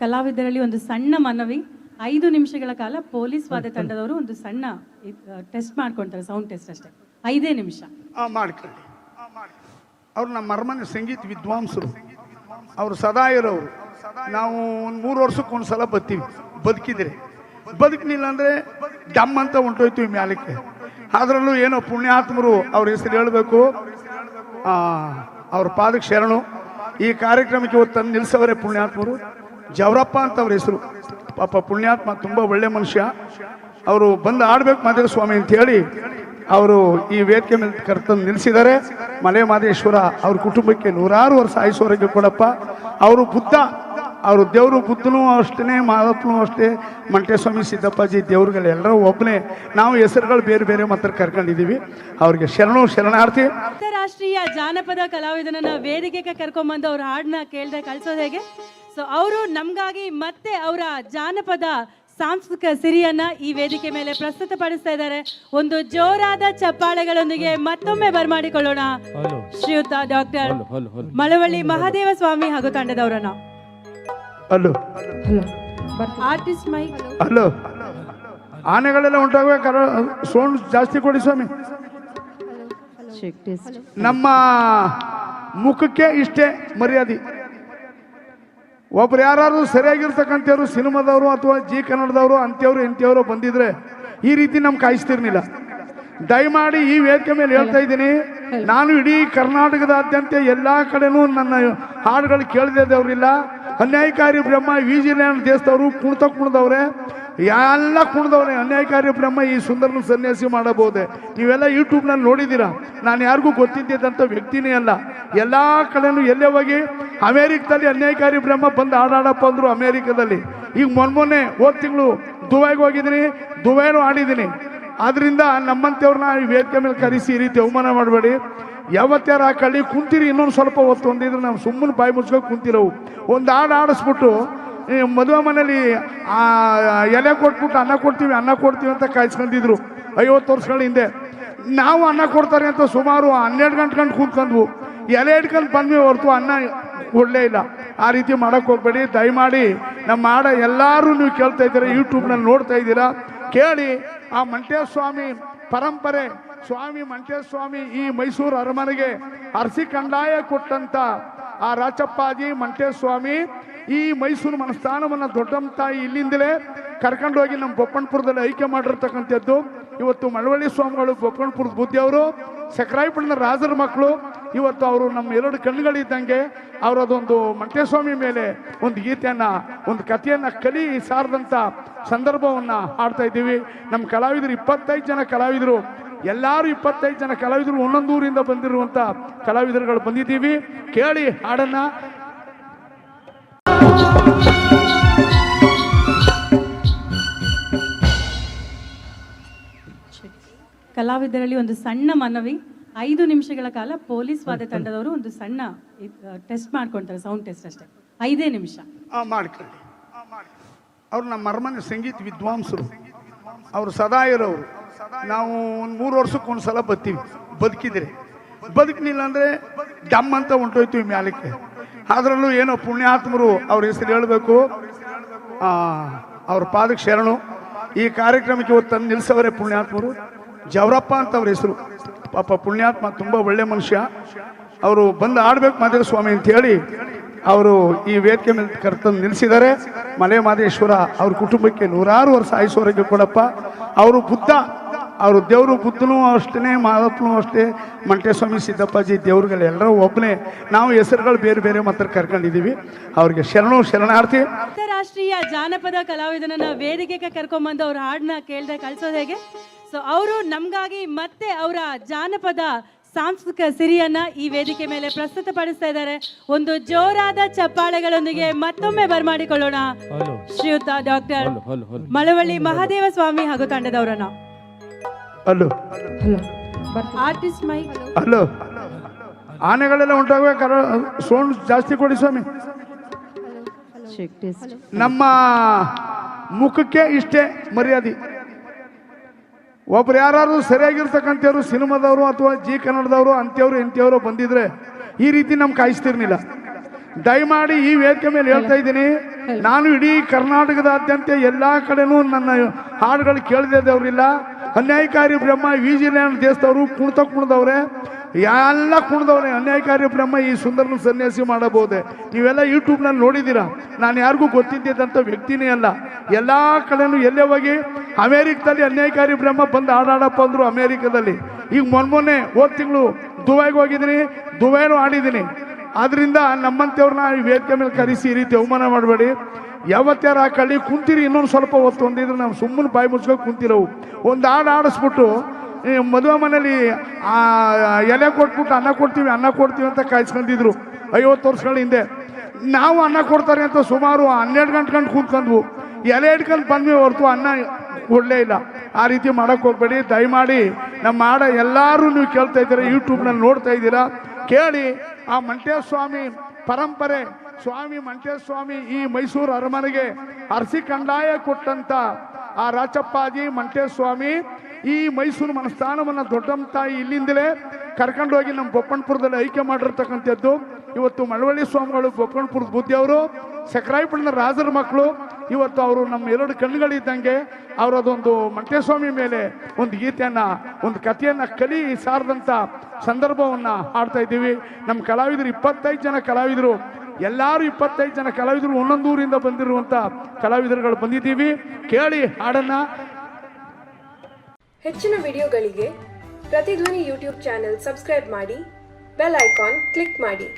ಕಲಾವಿದರಲ್ಲಿ ಒಂದು ಸಣ್ಣ ಮನವಿ. ಐದು ನಿಮಿಷಗಳ ಕಾಲ ಪೊಲೀಸ್ ವಾದ್ಯ ತಂಡದವರು ಒಂದು ಸಣ್ಣ ಟೆಸ್ಟ್ ಮಾಡ್ಕೊಳ್ತಾರೆ ಸೌಂಡ್ ಟೆಸ್ಟ್ ಅಷ್ಟೇ. ಐದೇ ನಿಮಿಷ. ಮಾಡ್ಕೊಳ್ಳಿ. ಅವ್ರು ನಮ್ಮ ಅರಮನೆ ಸಂಗೀತ ವಿದ್ವಾಂಸರು. ಅವರು ಸದಾ ಇರೋರು ನಾವು ಒಂದು ಮೂರು ವರ್ಷಕ್ಕೆ ಒಂದು ಸಲ ಬರ್ತೀವಿ ಬದುಕಿದ್ರೆ. ಬದುಕಲಿಲ್ಲ ಅಂದರೆ ಡಮ್ ಅಂತ ಹೊಂಟೋಯ್ತೀವಿ ಮ್ಯಾಲಕ್ಕೆ. ಅದರಲ್ಲೂ ಏನೋ ಪುಣ್ಯಾತ್ಮರು ಅವ್ರ ಹೆಸರು ಹೇಳಬೇಕು. ಅವ್ರ ಪಾದಕ್ಕೆ ಶರಣು. ಈ ಕಾರ್ಯಕ್ರಮಕ್ಕೆ ಇವತ್ತು ತಂದು ಪುಣ್ಯಾತ್ಮರು. ಜವರಪ್ಪ ಅಂತ ಅವ್ರ ಹೆಸರು. ಪಾಪ ಪುಣ್ಯಾತ್ಮ, ತುಂಬ ಒಳ್ಳೆ ಮನುಷ್ಯ. ಅವರು ಬಂದು ಆಡ್ಬೇಕು ಮಾದೇವ ಸ್ವಾಮಿ ಅಂತ ಹೇಳಿ ಅವರು ಈ ವೇದಿಕೆ ಮೇಲೆ ಕರ್ತಂದು ನಿಲ್ಲಿಸಿದ್ದಾರೆ ಮಲೆ ಮಾದೇಶ್ವರ ಅವ್ರ ಕುಟುಂಬಕ್ಕೆ ನೂರಾರು ವರ್ಷ ಆಯುಸ್ವರೆಗೆ ಕೊಡಪ್ಪ. ಅವರು ಬುದ್ಧ. ಅವರು ದೇವರು ಬುದ್ಧನು ಅಷ್ಟೇ ಮಾದಪ್ಪನೂ ಅಷ್ಟೇ ಮಂಟೇಸ್ವಾಮಿ ಸಿದ್ದಪ್ಪಾಜಿ ದೇವ್ರುಗಳು ಎಲ್ಲರೂ ಒಬ್ಬನೇ ನಾವು ಹೆಸರುಗಳು ಬೇರೆ ಬೇರೆ ಮಾತ್ರ ಕರ್ಕೊಂಡಿದ್ದೀವಿ. ಅವ್ರಿಗೆ ಶರಣು ಶರಣಾರ್ಥಿ. ಅಂತಾರಾಷ್ಟ್ರೀಯ ಜಾನಪದ ಕಲಾವಿದನನ್ನ ವೇದಿಕೆಗೆ ಕರ್ಕೊಂಬಂದು ಅವ್ರ ಹಾಡನ್ನ ಕೇಳ್ದೆ ಕಳ್ಸೋದು ಹೇಗೆ? ಸೊ ಅವರು ನಮಗಾಗಿ ಮತ್ತೆ ಅವರ ಜಾನಪದ ಸಾಂಸ್ಕೃತಿಕ ಸಿರಿಯನ್ನ ಈ ವೇದಿಕೆ ಮೇಲೆ ಪ್ರಸ್ತುತಪಡಿಸ್ತಾ ಇದ್ದಾರೆ. ಒಂದು ಜೋರಾದ ಚಪ್ಪಾಳೆಗಳೊಂದಿಗೆ ಮತ್ತೊಮ್ಮೆ ಬರ್ಮಾಡಿಕೊಳ್ಳೋಣ. ಹಲೋ. ಶ್ರೀಯುತ ಡಾಕ್ಟರ್ ಮಳವಳ್ಳಿ ಮಹಾದೇವ ಸ್ವಾಮಿ ಹಾಗೂ ತಂಡದವರನ್ನ. ಅಲ್ಲೋ ಆರ್ಟಿಸ್ಟ್ ಮೈಕ್ ಅಲ್ಲೋ ಆನೆಗಳೆಲ್ಲ ಉಂಟಾಗುವ ಕರ ಸೌಂಡ್ ಜಾಸ್ತಿ ಕೊಡಿ ಸ್ವಾಮಿ. ನಮ್ಮ ಮುಖಕ್ಕೆ ಇಷ್ಟೇ ಮರ್ಯಾದೆ. ಒಬ್ರು ಯಾರು ಸರಿಯಾಗಿರ್ತಕ್ಕಂಥವ್ರು ಸಿನಿಮಾದವರು ಅಥವಾ ಜಿ ಕನ್ನಡದವರು ಅಂತ್ಯವರು ಇಂಥವ್ರು ಬಂದಿದ್ರೆ ಈ ರೀತಿ ನಮ್ಗೆ ಕಾಯಿಸ್ತಿರ್ಲಿಲ್ಲ. ದಯಮಾಡಿ ಈ ವೇದಿಕೆ ಮೇಲೆ ಹೇಳ್ತಾ ಇದ್ದೀನಿ. ನಾನು ಇಡೀ ಕರ್ನಾಟಕದಾದ್ಯಂತ ಎಲ್ಲ ಕಡೆನೂ ನನ್ನ ಹಾಡುಗಳು ಕೇಳಿದವರಿಲ್ಲ ಅನ್ಯಾಯಕಾರಿ ಬ್ರಹ್ಮ ವಿಜಿಲ್ಯಾಂಡ್ ದೇಶದವರು, ಕುಣಿತ ಕುಣಿದವ್ರೆ, ಎಲ್ಲ ಕುಣಿದವ್ರೆ ಅನ್ಯಾಯಕಾರಿ ಬ್ರಹ್ಮ ಈ ಸುಂದರನ ಸನ್ಯಾಸಿ ಮಾಡಬಹುದೇ? ನೀವೆಲ್ಲ ಯೂಟ್ಯೂಬ್ನಲ್ಲಿ ನೋಡಿದ್ದೀರಾ? ನಾನು ಯಾರಿಗೂ ಗೊತ್ತಿದ್ದಂಥ ವ್ಯಕ್ತಿನೇ ಅಲ್ಲ. ಎಲ್ಲ ಕಡೆನೂ ಎಲ್ಲೇ ಹೋಗಿ ಅಮೇರಿಕದಲ್ಲಿ ಅನ್ಯಾಯಕಾರಿ ಬ್ರಹ್ಮ ಬಂದು ಆಡಾಡಪ್ಪ ಅಂದರು ಅಮೇರಿಕದಲ್ಲಿ. ಈಗ ಮೊನ್ನೆ ಹೋದ ತಿಂಗಳು ದುಬೈಗೆ ಹೋಗಿದ್ದೀನಿ, ದುಬೈನೂ ಆಡಿದ್ದೀನಿ ಆದ್ರಿಂದ ನಮ್ಮಂಥವ್ರನ್ನ ಈ ವೇದಿಕೆ ಮೇಲೆ ಕರೆಸಿ ಈ ರೀತಿ ಅವಮಾನ ಮಾಡಬೇಡಿ. ಯಾವತ್ತಾರ ಕಳ್ಳಿ ಕುಂತೀರಿ, ಇನ್ನೊಂದು ಸ್ವಲ್ಪ ಹೊತ್ತು ಒಂದಿದ್ರೆ ನಾವು ಸುಮ್ಮನೆ ಬಾಯಿ ಮುಚ್ಕೊಂಡು ಕುಂತಿರವು. ಒಂದು ಹಾಡು ಆಡಿಸ್ಬಿಟ್ಟು ಮದುವೆ ಮನೇಲಿ ಆ, ಎಲೆ ಕೊಟ್ಬಿಟ್ಟು ಅನ್ನ ಕೊಡ್ತೀವಿ ಅನ್ನ ಕೊಡ್ತೀವಿ ಅಂತ ಕಾಯ್ಸ್ಕೊಂಡಿದ್ರು. ಐವತ್ತು ವರ್ಷಗಳ ಹಿಂದೆ. ನಾವು ಅನ್ನ ಕೊಡ್ತಾರೆ ಅಂತ ಸುಮಾರು ಹನ್ನೆರಡು ಗಂಟೆ ಗಂಟೆ ಕೂತ್ಕೊಂಡ್ವು. ಎಲೆ ಇಟ್ಕೊಂಡು ಬಂದ್ವಿ ಹೊರತು ಅನ್ನ ಕೊಡಲೇ ಇಲ್ಲ. ಆ ರೀತಿ ಮಾಡೋಕ್ಕೆ ಹೋಗ್ಬೇಡಿ. ದಯಮಾಡಿ ನಮ್ಮ ಹಾಡ ಎಲ್ಲರೂ ನೀವು ಕೇಳ್ತಾ ಇದ್ದೀರಾ ಯೂಟ್ಯೂಬ್ನಲ್ಲಿ ನೋಡ್ತಾ ಇದ್ದೀರಾ. ಕೇಳಿ ಆ ಮಂಟೇಶ ಸ್ವಾಮಿ ಪರಂಪರೆ ಸ್ವಾಮಿ ಮಂಟೇಶ ಸ್ವಾಮಿ ಈ ಮೈಸೂರು ಅರಮನೆಗೆ ಅರಸಿ ಕಂಡಾಯ ಕೊಟ್ಟಂತ ಆ ರಾಚಪ್ಪಾಜಿ ಮಂಟೇಶ ಸ್ವಾಮಿ ಈ ಮೈಸೂರು ಮನಸ್ಥಾನವನ್ನು ದೊಡ್ಡಮ್ಮ ತಾಯಿ ಇಲ್ಲಿಂದಲೇ ಕರ್ಕೊಂಡೋಗಿ ನಮ್ಮ ಬೊಪ್ಪಣ್ಪುರದಲ್ಲಿ ಐಕ್ಯ ಮಾಡಿರ್ತಕ್ಕಂಥದ್ದು. ಇವತ್ತು ಮಳವಳ್ಳಿ ಸ್ವಾಮಿಗಳು ಬೊಪ್ಪಣ್ಪುರದ ಬುದ್ಧಿಯವರು ಸಕ್ರಾಯಪಟ್ಟಣದ ರಾಜರ ಮಕ್ಕಳು. ಇವತ್ತು ಅವರು ನಮ್ಮ ಎರಡು ಕಣ್ಣುಗಳಿದ್ದಂಗೆ ಅವರದೊಂದು ಮಂಟೇಸ್ವಾಮಿ ಮೇಲೆ ಒಂದು ಗೀತೆಯನ್ನ, ಒಂದು ಕಥೆಯನ್ನ ಕಲಿ ಸಾರದಂತ ಸಂದರ್ಭವನ್ನ ಹಾಡ್ತಾ ಇದ್ದೀವಿ. ನಮ್ಮ ಕಲಾವಿದರು, ಇಪ್ಪತ್ತೈದು ಜನ ಕಲಾವಿದರು ಎಲ್ಲರೂ ಇಪ್ಪತ್ತೈದು ಜನ ಕಲಾವಿದರು ಒಂದೊಂದು ಊರಿಂದ ಬಂದಿರುವಂತ ಕಲಾವಿದರುಗಳು ಬಂದಿದ್ದೀವಿ. ಕೇಳಿ ಹಾಡನ್ನ. ಕಲಾವಿದರಲ್ಲಿ ಒಂದು ಸಣ್ಣ ಮನವಿ. ಐದು ನಿಮಿಷಗಳ ಕಾಲ ಪೊಲೀಸ್ ವಾದ್ಯ ತಂಡದವರು ಒಂದು ಸಣ್ಣ ಟೆಸ್ಟ್ ಮಾಡ್ಕೊಳ್ತಾರೆ ಸೌಂಡ್ ಟೆಸ್ಟ್ ಅಷ್ಟೇ. ಐದೇ ನಿಮಿಷ. ಮಾಡ್ಕೊಳ್ಳಿ. ಅವ್ರು ನಮ್ಮ ಅರಮನೆ ಸಂಗೀತ ವಿದ್ವಾಂಸರು. ಅವರು ಸದಾ ಇರೋರು. ನಾವು ಒಂದು ಮೂರು ವರ್ಷಕ್ಕೆ ಒಂದು ಸಲ ಬರ್ತೀವಿ ಬದುಕಿದ್ರೆ. ಬದುಕಲಿಲ್ಲ ಅಂದರೆ ಡಮ್ ಅಂತ ಹೊಂಟೋಯ್ತೀವಿ ಮ್ಯಾಲಕ್ಕೆ. ಅದರಲ್ಲೂ ಏನೋ ಪುಣ್ಯಾತ್ಮರು ಅವ್ರ ಹೆಸರು ಹೇಳಬೇಕು. ಅವ್ರ ಪಾದಕ್ಕೆ ಶರಣು. ಈ ಕಾರ್ಯಕ್ರಮಕ್ಕೆ ಇವತ್ತು ತಂದು ನಿಲ್ಸವರೇ ಪುಣ್ಯಾತ್ಮರು. ಜವರಪ್ಪ ಅಂತ ಅವ್ರ ಹೆಸರು. ಪಾಪ ಪುಣ್ಯಾತ್ಮ ತುಂಬ ಒಳ್ಳೆ ಮನುಷ್ಯ. ಅವರು ಬಂದು ಆಡ್ಬೇಕು ಮಾದೇವ ಸ್ವಾಮಿ ಅಂತ ಹೇಳಿ ಅವರು ಈ ವೇದಿಕೆ ಮೇಲೆ ಕರ್ತಂದು ನಿಲ್ಲಿಸಿದ್ದಾರೆ ಮಲೆ ಮಾದೇಶ್ವರ ಅವ್ರ ಕುಟುಂಬಕ್ಕೆ ನೂರಾರು ವರ್ಷ ಆಯುಸ್ವರೆಗೆ ಕೊಡಪ್ಪ. ಅವರು ಬುದ್ಧ. ಅವರು ದೇವರು ಬುದ್ಧನೂ ಅಷ್ಟೇ ಮಾದಪ್ಪನೂ ಅಷ್ಟೇ ಮಂಟೇಸ್ವಾಮಿ ಸಿದ್ದಪ್ಪಾಜಿ ದೇವ್ರುಗಳು ಎಲ್ಲರೂ ಒಬ್ಬನೇ ನಾವು ಹೆಸರುಗಳು ಬೇರೆ ಬೇರೆ ಮಾತ್ರ ಕರ್ಕೊಂಡಿದ್ದೀವಿ. ಅವ್ರಿಗೆ ಶರಣು ಶರಣಾರ್ಥಿ. ಅಂತಾರಾಷ್ಟ್ರೀಯ ಜಾನಪದ ಕಲಾವಿದನನ್ನ ವೇದಿಕೆಗೆ ಕರ್ಕೊಂಬಂದು ಅವ್ರ ಹಾಡನ್ನ ಕೇಳ್ದೆ ಕಳಿಸೋದು ಹೇಗೆ? ಸೊ ಅವರು ನಮಗಾಗಿ ಮತ್ತೆ ಅವರ ಜಾನಪದ ಸಾಂಸ್ಕೃತಿಕ ಸಿರಿಯನ್ನ ಈ ವೇದಿಕೆ ಮೇಲೆ ಪ್ರಸ್ತುತಪಡಿಸ್ತಾ ಇದ್ದಾರೆ. ಒಂದು ಜೋರಾದ ಚಪ್ಪಾಳೆಗಳೊಂದಿಗೆ ಮತ್ತೊಮ್ಮೆ ಬರ್ಮಾಡಿಕೊಳ್ಳೋಣ. ಹಲೋ. ಶ್ರೀಯುತ ಡಾಕ್ಟರ್ ಮಳವಳ್ಳಿ ಮಹಾದೇವ ಸ್ವಾಮಿ ಹಾಗೂ ತಂಡದವರನ್ನ. ಅಲ್ಲೋ ಆರ್ಟಿಸ್ಟ್ ಮೈಕ್ ಅಲ್ಲೋ ಆನೆಗಳೆಲ್ಲ ಉಂಟಾಗುವ ಕರ ಸೌಂಡ್ ಜಾಸ್ತಿ ಕೊಡಿ ಸ್ವಾಮಿ. ನಮ್ಮ ಮುಖಕ್ಕೆ ಇಷ್ಟೇ ಮರ್ಯಾದೆ. ಒಬ್ರು ಯಾರು ಸರಿಯಾಗಿರ್ತಕ್ಕಂಥವ್ರು ಸಿನಿಮಾದವರು ಅಥವಾ ಜಿ ಕನ್ನಡದವರು ಅಂಥವ್ರು ಇಂಥವ್ರು ಬಂದಿದ್ರೆ ಈ ರೀತಿ ನಮ್ಗೆ ಕಾಯಿಸ್ತಿರ್ಲಿಲ್ಲ. ದಯಮಾಡಿ ಈ ವೇದಿಕೆ ಮೇಲೆ ಹೇಳ್ತಾ ಇದ್ದೀನಿ. ನಾನು ಇಡೀ ಕರ್ನಾಟಕದಾದ್ಯಂತ ಎಲ್ಲ ಕಡೆನೂ ನನ್ನ ಹಾಡುಗಳು ಕೇಳದೇದವ್ರಿಲ್ಲ ಅನ್ಯಾಯಕಾರಿ ಬ್ರಹ್ಮ ವಿಜಿಲ್ಯಾಂಡ್ ದೇಶದವರು ಕುಣಿತ ಕುಣಿದವ್ರೆ, ಎಲ್ಲ ಕುಣಿದವ್ರೆ. ಅನ್ಯಾಯಕಾರಿ ಬ್ರಹ್ಮ ಈ ಸುಂದರನ ಸನ್ಯಾಸಿ ಮಾಡಬಹುದೇ? ನೀವೆಲ್ಲ ಯೂಟ್ಯೂಬ್ನಲ್ಲಿ ನೋಡಿದ್ದೀರಾ? ನಾನು ಯಾರಿಗೂ ಗೊತ್ತಿದ್ದಂಥ ವ್ಯಕ್ತಿನೇ ಅಲ್ಲ. ಎಲ್ಲ ಕಡೆನೂ ಎಲ್ಲೇ ಹೋಗಿ ಅಮೇರಿಕದಲ್ಲಿ ಅನ್ಯಾಯಕಾರಿ ಬ್ರಹ್ಮ ಬಂದು ಆಡಾಡಪ್ಪ ಅಂದರು ಅಮೇರಿಕದಲ್ಲಿ. ಈಗ ಮೊನ್ನೆ ಹೋದ ತಿಂಗಳು ದುಬೈಗೆ ಹೋಗಿದ್ದೀನಿ, ದುಬೈನೂ ಆಡಿದ್ದೀನಿ ಆದ್ರಿಂದ ನಮ್ಮಂಥವ್ರನ್ನ ಈ ವೇದಿಕೆ ಮೇಲೆ ಕರೆಸಿ ಈ ರೀತಿ ಅವಮಾನ ಮಾಡಬೇಡಿ. ಯಾವತ್ತಾರ ಕಳ್ಳಿ ಕುಂತಿರಿ, ಇನ್ನೊಂದು ಸ್ವಲ್ಪ ಹೊತ್ತು ಒಂದಿದ್ರೆ ನಾವು ಸುಮ್ಮನೆ ಬಾಯಿ ಮುಚ್ಕೊಂಡು ಕುಂತಿರೋವು. ಒಂದು ಹಾಡು ಆಡಿಸ್ಬಿಟ್ಟು ಮದುವೆ ಮನೇಲಿ, ಆ, ಎಲೆ ಕೊಟ್ಬಿಟ್ಟು ಅನ್ನ ಕೊಡ್ತೀವಿ ಅನ್ನ ಕೊಡ್ತೀವಿ ಅಂತ ಕಾಯಿಸ್ಕೊಂಡಿದ್ರು. ಐವತ್ತು ವರ್ಷಗಳ ಹಿಂದೆ. ನಾವು ಅನ್ನ ಕೊಡ್ತಾರೆ ಅಂತ ಸುಮಾರು ಹನ್ನೆರಡು ಗಂಟೆ ಗಂಟೆ ಕೂತ್ಕೊಂಡ್ವು. ಎಲೆ ಇಟ್ಕೊಂಡು ಬಂದ್ವಿ ಹೊರತು ಅನ್ನ ಕೊಡಲೇ ಇಲ್ಲ. ಆ ರೀತಿ ಮಾಡೋಕೆ ಹೋಗ್ಬೇಡಿ. ದಯಮಾಡಿ ನಮ್ಮ ಹಾಡ ಎಲ್ಲರೂ ನೀವು ಕೇಳ್ತಾ ಇದ್ದೀರಾ ಯೂಟ್ಯೂಬ್ನಲ್ಲಿ ನೋಡ್ತಾ ಇದ್ದೀರಾ, ಕೇಳಿ ಆ ಮಂಟೇಶ ಸ್ವಾಮಿ ಪರಂಪರೆ ಸ್ವಾಮಿ ಮಂಟೇಶ ಸ್ವಾಮಿ ಈ ಮೈಸೂರು ಅರಮನೆಗೆ ಅರಸಿ ಕಂದಾಯ ಕೊಟ್ಟಂತ ಆ ರಾಚಪ್ಪಾಜಿ ಮಂಟೇಶ ಸ್ವಾಮಿ ಈ ಮೈಸೂರು ಮನಸ್ಥಾನವನ್ನು ದೊಡ್ಡಮ್ಮ ತಾಯಿ ಇಲ್ಲಿಂದಲೇ ಕರ್ಕೊಂಡೋಗಿ ನಮ್ಮ ಬೊಪ್ಪಣಪುರದಲ್ಲಿ ಐಕ್ಯ ಮಾಡಿರ್ತಕ್ಕಂಥದ್ದು. ಇವತ್ತು ಮಳವಳ್ಳಿ ಸ್ವಾಮಿಗಳು ಬೊಪ್ಪಣಪುರದ ಬುದ್ಧಿಯವರು ಸಕ್ರಾಯಪಟ್ಟಣದ ರಾಜರ ಮಕ್ಕಳು, ಇವತ್ತು ಅವರು ನಮ್ಮ ಎರಡು ಕಣ್ಣುಗಳಿದ್ದಂಗೆ ಅವರದೊಂದು ಮಂಟೇಸ್ವಾಮಿ ಮೇಲೆ ಒಂದು ಗೀತೆಯನ್ನ, ಒಂದು ಕಥೆಯನ್ನ ಕಲಿ ಸಾರದಂತ ಸಂದರ್ಭವನ್ನ ಹಾಡ್ತಾ ಇದ್ದೀವಿ. ನಮ್ಮ ಕಲಾವಿದರು, ಇಪ್ಪತ್ತೈದು ಜನ ಕಲಾವಿದರು ಎಲ್ಲರೂ ಇಪ್ಪತ್ತೈದು ಜನ ಕಲಾವಿದರು ಒಂದೊಂದು ಊರಿಂದ ಬಂದಿರುವಂತ ಕಲಾವಿದರುಗಳು ಬಂದಿದ್ದೀವಿ. ಕೇಳಿ ಹಾಡನ್ನ. ಹೆಚ್ಚಿನ ವಿಡಿಯೋಗಳಿಗೆ ಪ್ರತಿಧ್ವನಿ ಯೂಟ್ಯೂಬ್ ಚಾನೆಲ್ ಸಬ್ಸ್ಕ್ರೈಬ್ ಮಾಡಿ, ಬೆಲ್ ಐಕಾನ್ ಕ್ಲಿಕ್ ಮಾಡಿ.